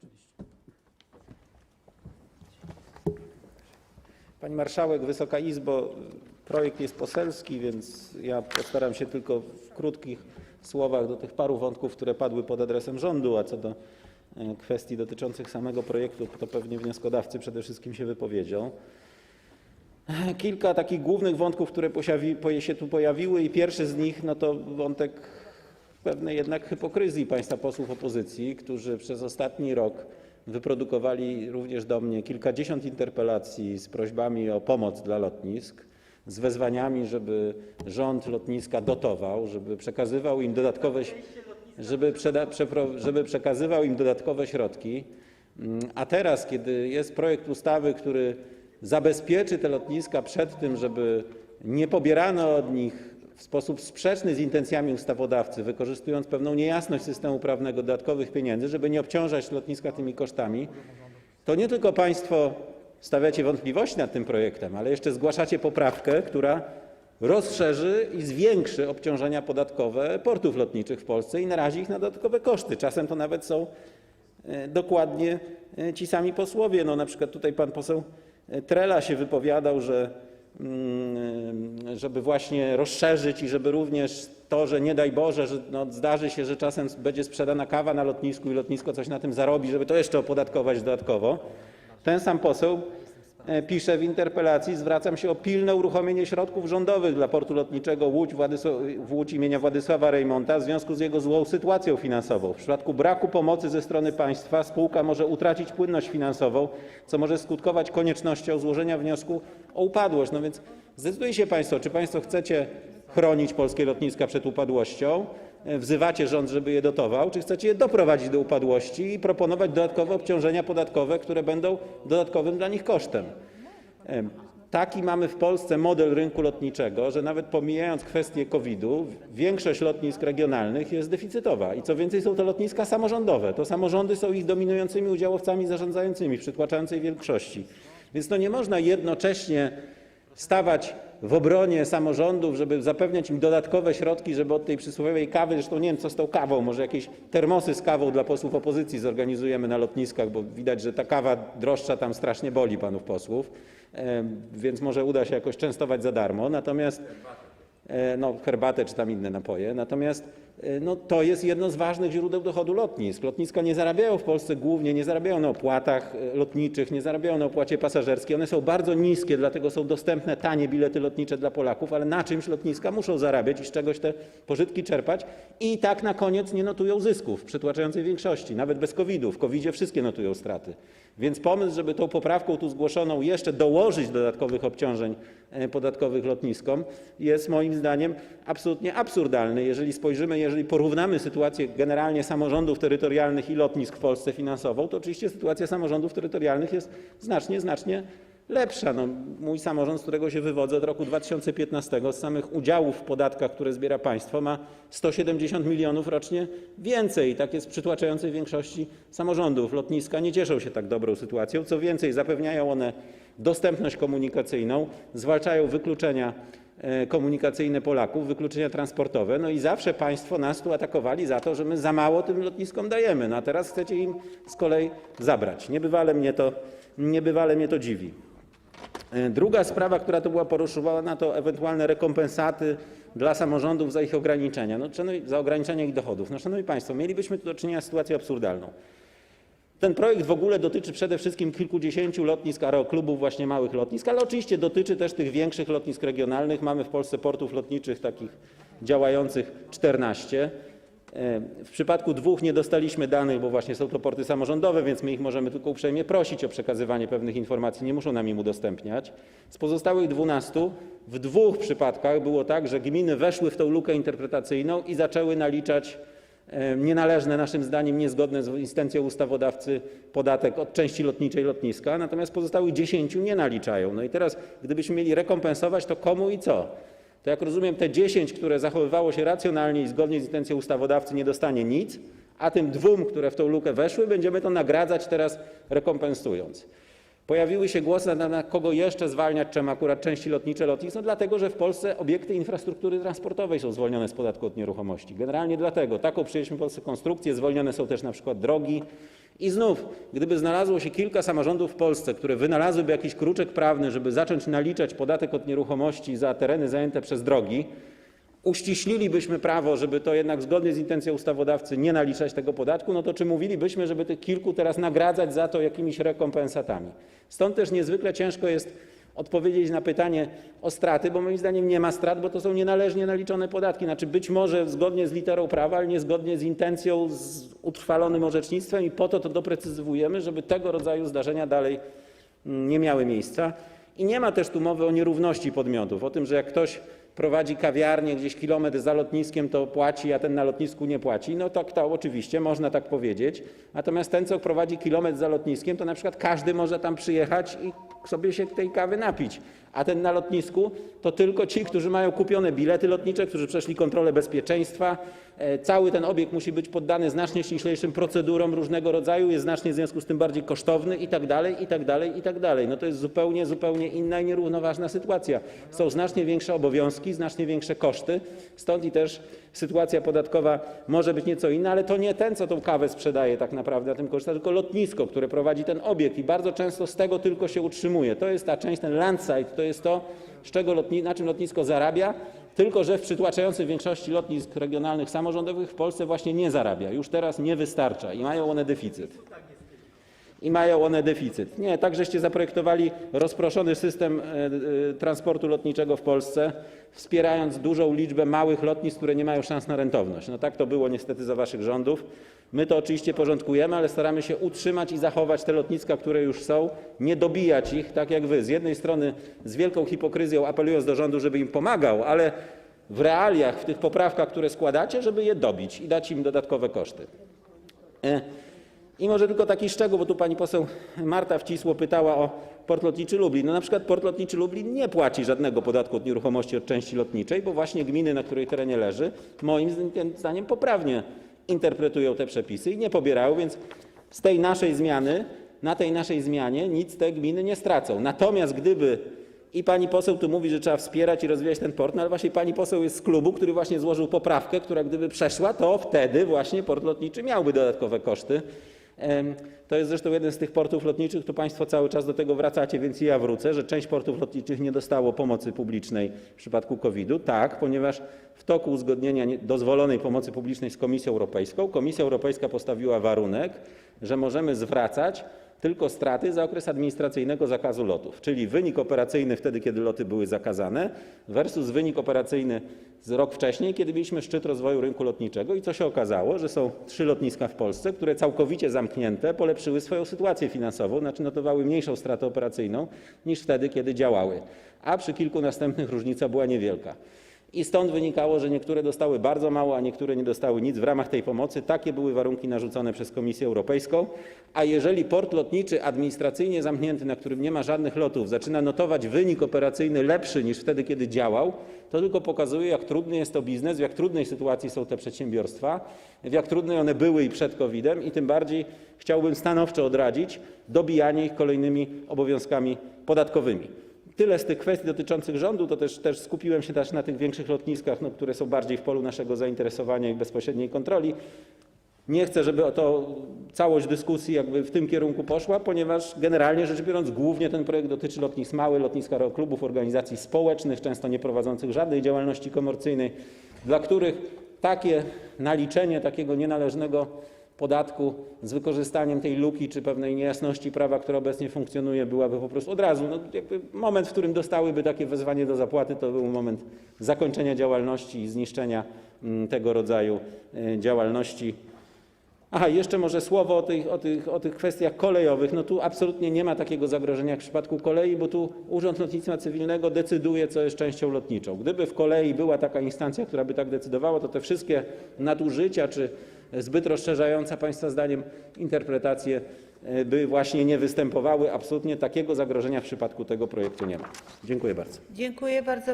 Oczywiście. Pani Marszałek, Wysoka Izbo, projekt jest poselski, więc ja postaram się tylko w krótkich słowach do tych paru wątków, które padły pod adresem rządu, a co do e, kwestii dotyczących samego projektu, to pewnie wnioskodawcy przede wszystkim się wypowiedzią. Kilka takich głównych wątków, które się tu pojawiły i pierwszy z nich no to wątek pewnej jednak hipokryzji państwa posłów opozycji, którzy przez ostatni rok wyprodukowali również do mnie kilkadziesiąt interpelacji z prośbami o pomoc dla lotnisk, z wezwaniami, żeby rząd lotniska dotował, żeby przekazywał im dodatkowe, żeby, przeda, przepro, żeby przekazywał im dodatkowe środki. Mm, A teraz, kiedy jest projekt ustawy, który zabezpieczy te lotniska przed tym, żeby nie pobierano od nich w sposób sprzeczny z intencjami ustawodawcy, wykorzystując pewną niejasność systemu prawnego dodatkowych pieniędzy, żeby nie obciążać lotniska tymi kosztami, to nie tylko Państwo stawiacie wątpliwości nad tym projektem, ale jeszcze zgłaszacie poprawkę, która rozszerzy i zwiększy obciążenia podatkowe portów lotniczych w Polsce i narazi ich na dodatkowe koszty. Czasem to nawet są e, dokładnie e, ci sami posłowie. No, na przykład tutaj pan poseł e, Trela się wypowiadał, że żeby właśnie rozszerzyć i żeby również to, że nie daj Boże, że no, zdarzy się, że czasem będzie sprzedana kawa na lotnisku i lotnisko coś na tym zarobi, żeby to jeszcze opodatkować dodatkowo. Ten sam poseł pisze w interpelacji, zwracam się o pilne uruchomienie środków rządowych dla portu lotniczego Łódź, imienia Władysława Reymonta w związku z jego złą sytuacją finansową. W przypadku braku pomocy ze strony państwa spółka może utracić płynność finansową, co może skutkować koniecznością złożenia wniosku o upadłość. No więc zdecydujcie Państwo, czy Państwo chcecie chronić polskie lotniska przed upadłością, e, wzywacie rząd, żeby je dotował, czy chcecie je doprowadzić do upadłości i proponować dodatkowe obciążenia podatkowe, które będą dodatkowym dla nich kosztem. Em, Taki mamy w Polsce model rynku lotniczego, że nawet pomijając kwestię COVID-u, większość lotnisk regionalnych jest deficytowa i co więcej są to lotniska samorządowe. To samorządy są ich dominującymi udziałowcami zarządzającymi w przytłaczającej większości. Więc nie można jednocześnie stawać w obronie samorządów, żeby zapewniać im dodatkowe środki, żeby od tej przysłowiowej kawy, zresztą nie wiem co z tą kawą, może jakieś termosy z kawą dla posłów opozycji zorganizujemy na lotniskach, bo widać, że ta kawa droższa tam strasznie boli panów posłów, więc może uda się jakoś częstować za darmo. Natomiast e, no, herbatę czy tam inne napoje. E, no, to jest jedno z ważnych źródeł dochodu lotnisk. Lotniska nie zarabiają w Polsce głównie, nie zarabiają na opłatach e, lotniczych, nie zarabiają na opłacie pasażerskiej. One są bardzo niskie, dlatego są dostępne tanie bilety lotnicze dla Polaków, ale na czymś lotniska muszą zarabiać i z czegoś te pożytki czerpać i tak na koniec nie notują zysków w przytłaczającej większości, nawet bez COVID-u. W COVID-zie wszystkie notują straty. Więc pomysł, żeby tą poprawką tu zgłoszoną jeszcze dołożyć dodatkowych obciążeń e, podatkowych lotniskom jest moim zdaniem absolutnie absurdalny. Jeżeli spojrzymy, jeżeli porównamy sytuację generalnie samorządów terytorialnych i lotnisk w Polsce finansową, to oczywiście sytuacja samorządów terytorialnych jest znacznie, znacznie lepsza. No, mój samorząd, z którego się wywodzę od roku 2015, z samych udziałów w podatkach, które zbiera państwo, ma 170 milionów rocznie więcej. Tak jest w przytłaczającej większości samorządów. Lotniska nie cieszą się tak dobrą sytuacją. Co więcej, zapewniają one dostępność komunikacyjną, zwalczają wykluczenia komunikacyjne Polaków, wykluczenia transportowe. No i zawsze państwo nas tu atakowali za to, że my za mało tym lotniskom dajemy. No a teraz chcecie im z kolei zabrać. Niebywale mnie to, dziwi. E, Druga sprawa, która tu była poruszywana, to ewentualne rekompensaty dla samorządów za ich ograniczenia, no, ograniczenie ich dochodów. No, szanowni Państwo, mielibyśmy tu do czynienia z sytuacją absurdalną. Ten projekt w ogóle dotyczy przede wszystkim kilkudziesięciu lotnisk, aeroklubów, właśnie małych lotnisk, ale oczywiście dotyczy też tych większych lotnisk regionalnych. Mamy w Polsce portów lotniczych takich działających 14. E, W przypadku dwóch nie dostaliśmy danych, bo właśnie są to porty samorządowe, więc my ich możemy tylko uprzejmie prosić o przekazywanie pewnych informacji, nie muszą nam im udostępniać. Z pozostałych 12 w dwóch przypadkach było tak, że gminy weszły w tą lukę interpretacyjną i zaczęły naliczać e, nienależne, naszym zdaniem niezgodne z intencją ustawodawcy podatek od części lotniczej lotniska, natomiast pozostałych 10 nie naliczają. No i teraz, gdybyśmy mieli rekompensować, to komu i co? To jak rozumiem, te 10, które zachowywało się racjonalnie i zgodnie z intencją ustawodawcy, nie dostanie nic, a tym dwóm, które w tą lukę weszły, będziemy to nagradzać teraz rekompensując. Pojawiły się głosy na, na kogo jeszcze zwalniać, czemu akurat części lotnicze lotnisk, no dlatego, że w Polsce obiekty infrastruktury transportowej są zwolnione z podatku od nieruchomości. Generalnie dlatego. Taką przyjęliśmy w Polsce konstrukcję, zwolnione są też na przykład drogi. I znów, gdyby znalazło się kilka samorządów w Polsce, które wynalazłyby jakiś kruczek prawny, żeby zacząć naliczać podatek od nieruchomości za tereny zajęte przez drogi, uściślilibyśmy prawo, żeby to jednak zgodnie z intencją ustawodawcy nie naliczać tego podatku, no to czy mówilibyśmy, żeby tych kilku teraz nagradzać za to jakimiś rekompensatami? Stąd też niezwykle ciężko jest odpowiedzieć na pytanie o straty, bo moim zdaniem nie ma strat, bo to są nienależnie naliczone podatki. Znaczy być może zgodnie z literą prawa, ale niezgodnie z intencją, z utrwalonym orzecznictwem i po to to doprecyzowujemy, żeby tego rodzaju zdarzenia dalej mm, nie miały miejsca. I nie ma też tu mowy o nierówności podmiotów, o tym, że jak ktoś prowadzi kawiarnię gdzieś kilometr za lotniskiem, to płaci, a ten na lotnisku nie płaci. No to oczywiście, można tak powiedzieć. Natomiast ten, co prowadzi kilometr za lotniskiem, to na przykład każdy może tam przyjechać i sobie się tej kawy napić. A ten na lotnisku to tylko ci, którzy mają kupione bilety lotnicze, którzy przeszli kontrolę bezpieczeństwa. E, Cały ten obiekt musi być poddany znacznie ściślejszym procedurom różnego rodzaju, jest znacznie w związku z tym bardziej kosztowny i dalej, i dalej, i tak dalej. No to jest zupełnie, zupełnie inna i nierównoważna sytuacja. Są znacznie większe obowiązki, znacznie większe koszty, stąd też sytuacja podatkowa może być nieco inna, ale to nie ten, co tą kawę sprzedaje tak naprawdę na tym korzysta, tylko lotnisko, które prowadzi ten obiekt i bardzo często z tego tylko się utrzymuje. To jest ta część, ten landside, to jest to, na czym lotnisko zarabia, tylko że w przytłaczającej większości lotnisk regionalnych samorządowych w Polsce właśnie nie zarabia. Już teraz nie wystarcza i mają one deficyt. I mają one deficyt. Nie, tak zaprojektowali rozproszony system e, e, transportu lotniczego w Polsce, wspierając dużą liczbę małych lotnisk, które nie mają szans na rentowność. No tak to było niestety za waszych rządów. My to oczywiście porządkujemy, ale staramy się utrzymać i zachować te lotniska, które już są, nie dobijać ich, tak jak wy. Z jednej strony z wielką hipokryzją apelując do rządu, żeby im pomagał, ale w realiach, w tych poprawkach, które składacie, żeby je dobić i dać im dodatkowe koszty. I może tylko taki szczegół, bo tu pani poseł Marta Wcisło pytała o Port Lotniczy Lublin. No na przykład Port Lotniczy Lublin nie płaci żadnego podatku od nieruchomości od części lotniczej, bo właśnie gminy, na której terenie leży, moim zdaniem poprawnie interpretują te przepisy i nie pobierają, więc z tej naszej zmiany, na tej naszej zmianie nic te gminy nie stracą. Natomiast gdyby i pani poseł tu mówi, że trzeba wspierać i rozwijać ten port, no ale właśnie pani poseł jest z klubu, który właśnie złożył poprawkę, która gdyby przeszła, to wtedy właśnie port lotniczy miałby dodatkowe koszty. To jest zresztą jeden z tych portów lotniczych, tu Państwo cały czas do tego wracacie, więc ja wrócę, że część portów lotniczych nie dostało pomocy publicznej w przypadku COVID-u. Tak, ponieważ w toku uzgodnienia nie- dozwolonej pomocy publicznej z Komisją Europejską, Komisja Europejska postawiła warunek, że możemy zwracać tylko straty za okres administracyjnego zakazu lotów, czyli wynik operacyjny wtedy, kiedy loty były zakazane, versus wynik operacyjny z rok wcześniej, kiedy mieliśmy szczyt rozwoju rynku lotniczego. I co się okazało, że są trzy lotniska w Polsce, które całkowicie zamknięte polepszyły swoją sytuację finansową, znaczy notowały mniejszą stratę operacyjną niż wtedy, kiedy działały. A przy kilku następnych różnica była niewielka. I stąd wynikało, że niektóre dostały bardzo mało, a niektóre nie dostały nic w ramach tej pomocy. Takie były warunki narzucone przez Komisję Europejską. A jeżeli port lotniczy administracyjnie zamknięty, na którym nie ma żadnych lotów, zaczyna notować wynik operacyjny lepszy niż wtedy, kiedy działał, to tylko pokazuje, jak trudny jest to biznes, w jak trudnej sytuacji są te przedsiębiorstwa, w jak trudnej one były i przed COVID-em, i tym bardziej chciałbym stanowczo odradzić dobijanie ich kolejnymi obowiązkami podatkowymi. Tyle z tych kwestii dotyczących rządu, to też, skupiłem się na tych większych lotniskach, no, które są bardziej w polu naszego zainteresowania i bezpośredniej kontroli. Nie chcę, żeby to całość dyskusji w tym kierunku poszła, ponieważ generalnie rzecz biorąc głównie ten projekt dotyczy lotnisk małych, lotnisk aeroklubów, organizacji społecznych, często nie prowadzących żadnej działalności komercyjnej, dla których takie naliczenie takiego nienależnego podatku z wykorzystaniem tej luki czy pewnej niejasności prawa, która obecnie funkcjonuje, byłaby po prostu od razu. No, moment, w którym dostałyby takie wezwanie do zapłaty, to był moment zakończenia działalności i zniszczenia mm, tego rodzaju e, działalności. Aha, jeszcze może słowo o tych, o, tych, o tych kwestiach kolejowych. No tu absolutnie nie ma takiego zagrożenia jak w przypadku kolei, bo tu Urząd Lotnictwa Cywilnego decyduje, co jest częścią lotniczą. Gdyby w kolei była taka instancja, która by tak decydowała, to te wszystkie nadużycia czy zbyt rozszerzająca Państwa zdaniem interpretacje e, by właśnie nie występowały. Absolutnie takiego zagrożenia w przypadku tego projektu nie ma. Dziękuję bardzo. Dziękuję bardzo.